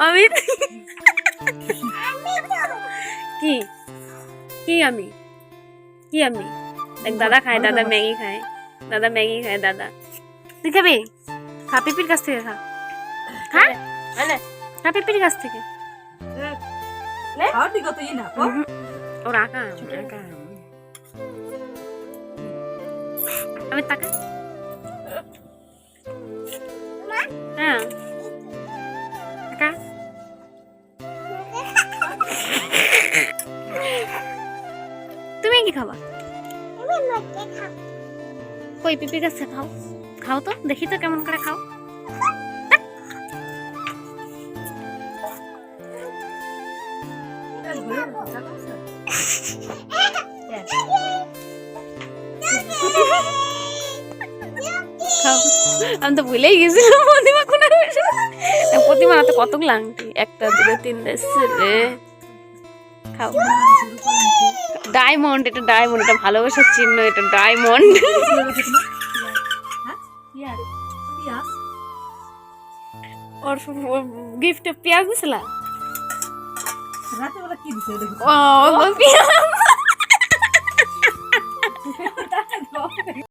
আমি কি কি আমি কি আমি দেখ দাদা খায় দাদা ম্যাগি খায় দাদা ম্যাগি খায় দাদা তুই খাবি খা পিপির কাছ থেকে খা খা খা পিপির কাছ থেকে খাওয়ার দিকে তো ই না উহুম। ওর আঁকা আঁকা আমি তাকা কি খাবা? কই পিপির কাছে খাও। খাও তো, দেখি তো কেমন করে খাও। আমি তো ভুলেই গেছিলাম, প্রতিমা কোনে প্রতিমা হাতে আংটি? একটা, দুটো, তিনটে খাও। ডায়মন্ড এটা ডায়মন্ড এটা ভালোবাসার চিহ্ন এটা ডায়মন্ড ওর গিফটে পেঁয়াজ দিছিলা রাতে বেলা কি দিছে? ও পেঁয়াজ